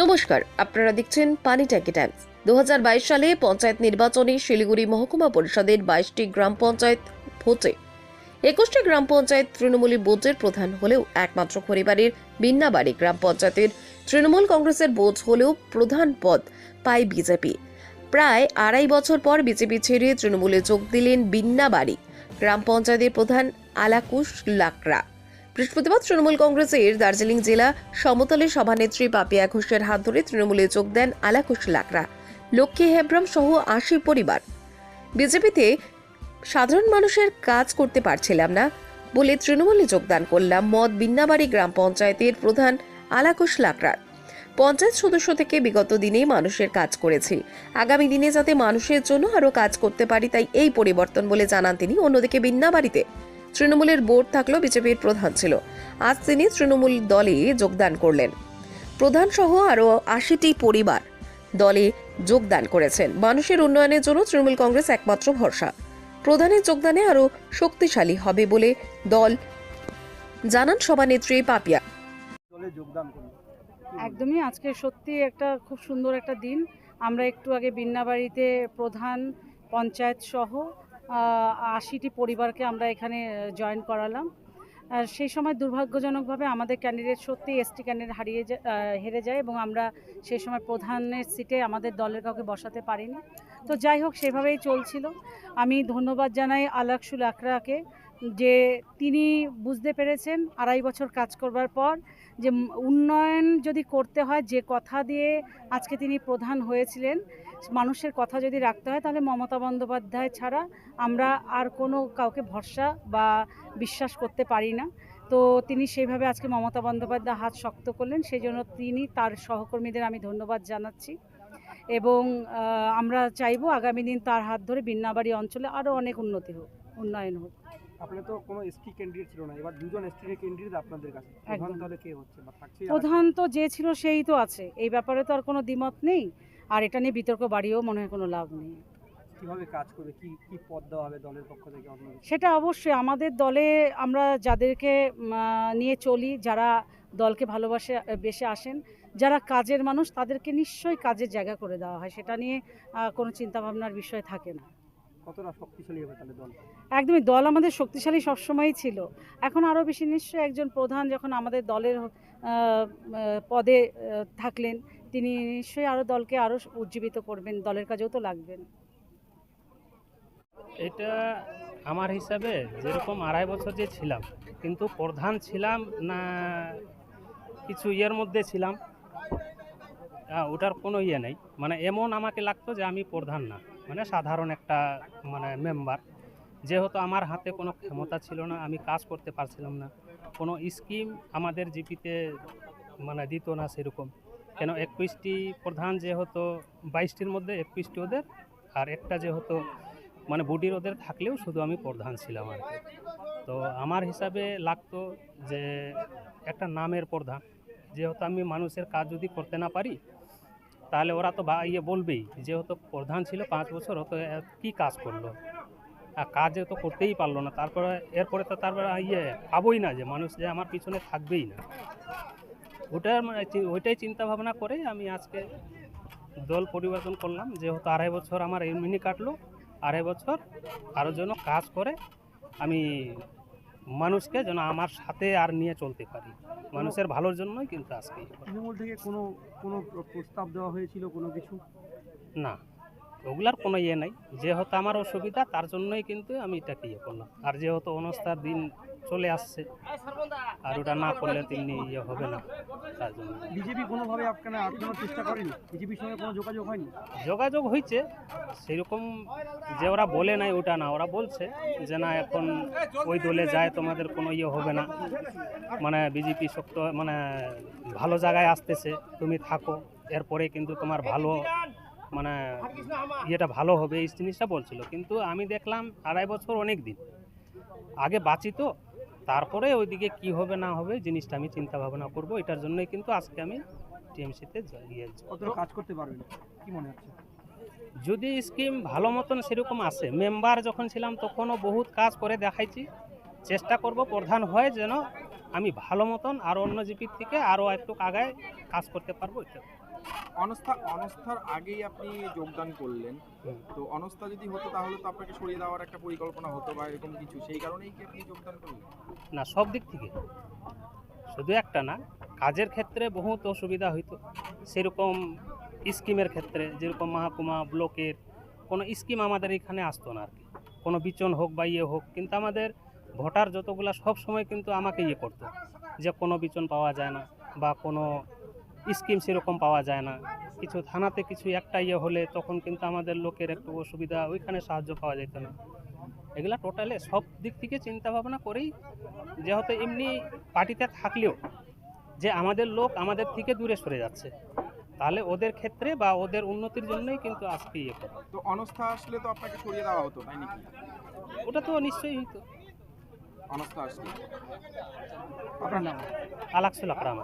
নমস্কার, আপনারা দেখছেন পানি ট্যাঙ্কি টাইমস। দু সালে পঞ্চায়েত নির্বাচনে শিলিগুড়ি মহকুমা পরিষদের বাইশটি গ্রাম পঞ্চায়েত ভোটে। একুশটি গ্রাম পঞ্চায়েত তৃণমূলী বোর্ডের প্রধান হলেও একমাত্র পরিবারের বিন্নাবাড়ি গ্রাম পঞ্চায়েতের তৃণমূল কংগ্রেসের বোর্ড হলেও প্রধান পদ পায় বিজেপি। প্রায় আড়াই বছর পর বিজেপি ছেড়ে তৃণমূলে যোগ দিলেন বিন্নাবাড়ি। গ্রাম পঞ্চায়েতের প্রধান আলাকুশ লাকড়া। বৃহস্পতিবার তৃণমূল কংগ্রেসের দার্জিলিং জেলা সমতলে সভানেত্রী পাপিয়া ঘোষের হাত ধরে তৃণমূলে যোগ দেন আলাকুশ লাকড়া। লক্ষ্মী হেব্রম সহ আশি পরিবার। বিজেপিতে সাধারণ মানুষের কাজ করতে পারছিলাম না বলে তৃণমূলে যোগদান করলাম মদ বিন্নাবাড়ি গ্রাম পঞ্চায়েতের প্রধান আলাকুশ লাকড়ার পঞ্চায়েত সদস্য থেকে বিগত দিনে মানুষের কাজ করেছি। আগামী দিনে যাতে মানুষের জন্য আরও কাজ করতে পারি তাই এই পরিবর্তন বলে জানান তিনি। অন্যদিকে বিন্নাবাড়িতে তৃণমূলের বোর্ড থাকলেও বিজেপির প্রধান ছিল। আজ তিনি তৃণমূল দলে যোগদান করলেন। প্রধান সহ আরও আশিটি পরিবার দলে যোগদান করেছেন। মানুষের উন্নয়নের জন্য তৃণমূল কংগ্রেস একমাত্র ভরসা। প্রধানের যোগদানে আরও শক্তিশালী হবে বলে দল জানান সভানেত্রী পাপিয়া। যোগদান একদমই আজকে সত্যি একটা খুব সুন্দর একটা দিন। আমরা একটু আগে বিন্নাবাড়িতে প্রধান পঞ্চায়েত সহ আশিটি পরিবারকে আমরা এখানে জয়েন করালাম। সেই সময় দুর্ভাগ্যজনকভাবে আমাদের ক্যান্ডিডেট সত্যি এসটি ক্যান্ডিডেট হারিয়ে হেরে যায় এবং আমরা সেই সময় প্রধানের সিটে আমাদের দলের কাউকে বসাতে পারিনি। তো যাই হোক, সেভাবেই চলছিল। আমি ধন্যবাদ জানাই আলাকসুল আকরাকে যে তিনি বুঝতে পেরেছেন আড়াই বছর কাজ করবার পর যে উন্নয়ন যদি করতে হয়, যে কথা দিয়ে আজকে তিনি প্রধান হয়েছিলেন মানুষের কথা যদি রাখতে হয় তাহলে মমতা বন্দ্যোপাধ্যায় ছাড়া আমরা আর কোনো কাউকে ভরসা বা বিশ্বাস করতে পারি না। তো তিনি সেইভাবে আজকে মমতা বন্দ্যোপাধ্যায় হাত শক্ত করলেন সেই জন্য তিনি তার সহকর্মীদের আমি ধন্যবাদ জানাচ্ছি। এবং আমরা চাইব আগামী দিন তার হাত ধরে বিন্নাবাড়ি অঞ্চলে আরও অনেক উন্নতি হোক উন্নয়ন হোক। আপনার তো কোনো এসটি ক্যান্ডিডেট ছিল না এবার দুজন এসটি ক্যান্ডিডেট আপনাদের কাছে। প্রধান দলে কে হচ্ছে প্রধান তো যে ছিল সেই তো আছে এই ব্যাপারে তো আর কোনো দ্বিমত নেই। আর এটা নিয়ে বিতর্ক বাড়িয়েও মনে হয় কোনো লাভ নেই। কীভাবে কাজ করবে? কি কি পদ দেওয়া হবে দলের পক্ষ থেকে সেটা অবশ্যই আমাদের দলে আমরা যাদেরকে নিয়ে চলি যারা দলকে ভালোবাসে বেশে আসেন যারা কাজের মানুষ তাদেরকে নিশ্চয়ই কাজের জায়গা করে দেওয়া হয়। সেটা নিয়ে কোনো চিন্তাভাবনার বিষয় থাকে না। কতটা শক্তিশালী হবে তাহলে দল? একদমই দল আমাদের শক্তিশালী সবসময়ই ছিল। এখন আরও বেশি নিশ্চয়ই একজন প্রধান যখন আমাদের দলের পদে থাকলেন তিনি নিশ্চয়ই আরও দলকে আরও উজ্জীবিত করবেন, দলের কাজেও তো লাগবেন। এটা আমার হিসাবে যেরকম আড়াই বছর যে ছিলাম, কিন্তু প্রধান ছিলাম না কিছু ইয়ের মধ্যে ছিলাম ওটার কোনো ইয়ে নেই। মানে এমন আমাকে লাগতো যে আমি প্রধান না মানে সাধারণ একটা মানে মেম্বার যেহেতু আমার হাতে কোনো ক্ষমতা ছিল না, আমি কাজ করতে পারছিলাম না। কোনো স্কিম আমাদের জিপিতে মানে দিত না সেরকম। কেন একুশটি প্রধান যে হতো বাইশটির মধ্যে একুশটি ওদের, আর একটা যে হতো মানে বুডির ওদের থাকলেও শুধু আমি প্রধান ছিলাম আর তো আমার হিসাবে লাগতো যে একটা নামের প্রধান। যেহেতু আমি মানুষের কাজ যদি করতে না পারি, তাহলে ওরা তো বা ইয়ে বলবেই যেহেতু প্রধান ছিল পাঁচ বছর হতো কী কাজ করল? আর কাজে তো করতেই পারল না। তারপরে, এরপরে তো তারপরে ইয়ে পাবোই না যে, মানুষ যে আমার পিছনে থাকবেই না। ওটার মানে ওইটাই চিন্তা ভাবনা করে আমি আজকে দল পরিবর্তন করলাম। যেহেতু আড়াই বছর আমার এমনি কাটলো আড়াই বছর আরও যেন কাজ করে আমি মানুষকে যেন আমার সাথে আর নিয়ে চলতে পারি। মানুষের ভালোর জন্যই কিন্তু আজকে তৃণমূল থেকে কোনো কোনো প্রস্তাব দেওয়া হয়েছিল কোনো কিছু? না ওগুলার কোনো ইয়ে নাই। যেহেতু আমার অসুবিধা তার জন্যই কিন্তু আমি এটাকে ইয়ে করলাম। আর যেহেতু অনস্থার দিন চলে আসছে। আর ওটা না করলে তেমনি ইয়ে হবে না। তার জন্য। বিজেপি কোনোভাবে আপনারা আটকানোর চেষ্টা করেনি? বিজেপির সঙ্গে কোনো যোগাযোগ হয়নি? যোগাযোগ হয়েছে। সেরকম যে ওরা বলে নাই ওটা না। ওরা বলছে যে না এখন ওই দলে যায় তোমাদের কোনো ইয়ে হবে না। মানে বিজেপি শক্ত মানে ভালো জায়গায় আসতেছে তুমি থাকো। এরপরে কিন্তু তোমার ভালো মানে ইয়েটা ভালো হবে এই জিনিসটা বলছিল। কিন্তু আমি দেখলাম আড়াই বছর অনেক দিন। আগে বাঁচি তো তারপরে ওইদিকে কি হবে না হবে জিনিসটা আমি চিন্তা ভাবনা করব এটার জন্যই কিন্তু আজকে আমি টিএমসিতে কাজ করতে পারবেন? কি মনে হচ্ছে? যদি স্কিম ভালো মতন সেরকম আসে মেম্বার যখন ছিলাম তখনও বহুত কাজ করে দেখাইছি। চেষ্টা করব প্রধান হয় যেন আমি ভালো মতন আর অন্য জিপির থেকে আরও একটু আগায় কাজ করতে পারব এটা অনস্থা অনস্থার আগেই আপনি যোগদান করলেন। তো অনস্থা যদি হতো তাহলে তো আপনাকে সরিয়ে দেওয়ার একটা পরিকল্পনা হতো বা এরকম কিছু। সেই কারণেই কি আপনি যোগদান করলেন? না সব দিক থেকে। শুধু একটা না কাজের ক্ষেত্রে বহুত অসুবিধা হইতো। সেরকম স্কিমের ক্ষেত্রে যেরকম মহাকুমা ব্লকের কোনো স্কিম আমাদের এখানে আসতো না আর কি কোনো বিচন হোক বা ইয়ে হোক কিন্তু আমাদের ভোটার যতগুলা সব সময় কিন্তু আমাকে ইয়ে করতো। যে কোনো বিচন পাওয়া যায় না বা কোনো স্কিম সেরকম পাওয়া যায় না। কিছু থানাতে কিছু একটা ইয়ে হলে তখন কিন্তু আমাদের লোকের একটু অসুবিধা ওইখানে সাহায্য পাওয়া যেত না। এগুলা টোটালে সব দিক থেকে চিন্তা ভাবনা করেই যেহেতু এমনি পার্টিতে থাকলেও যে আমাদের লোক আমাদের থেকে দূরে সরে যাচ্ছে তাহলে ওদের ক্ষেত্রে বা ওদের উন্নতির জন্যই কিন্তু আজকে ইয়ে করে। তো অনস্থা আসলে তো আপনাকে সরিয়ে দেওয়া হতো তাই নাকি? ওটা তো নিশ্চয়ই হইতো। অনস্থা আসলে। আপনার নাম? আলাকসুল আকরাম।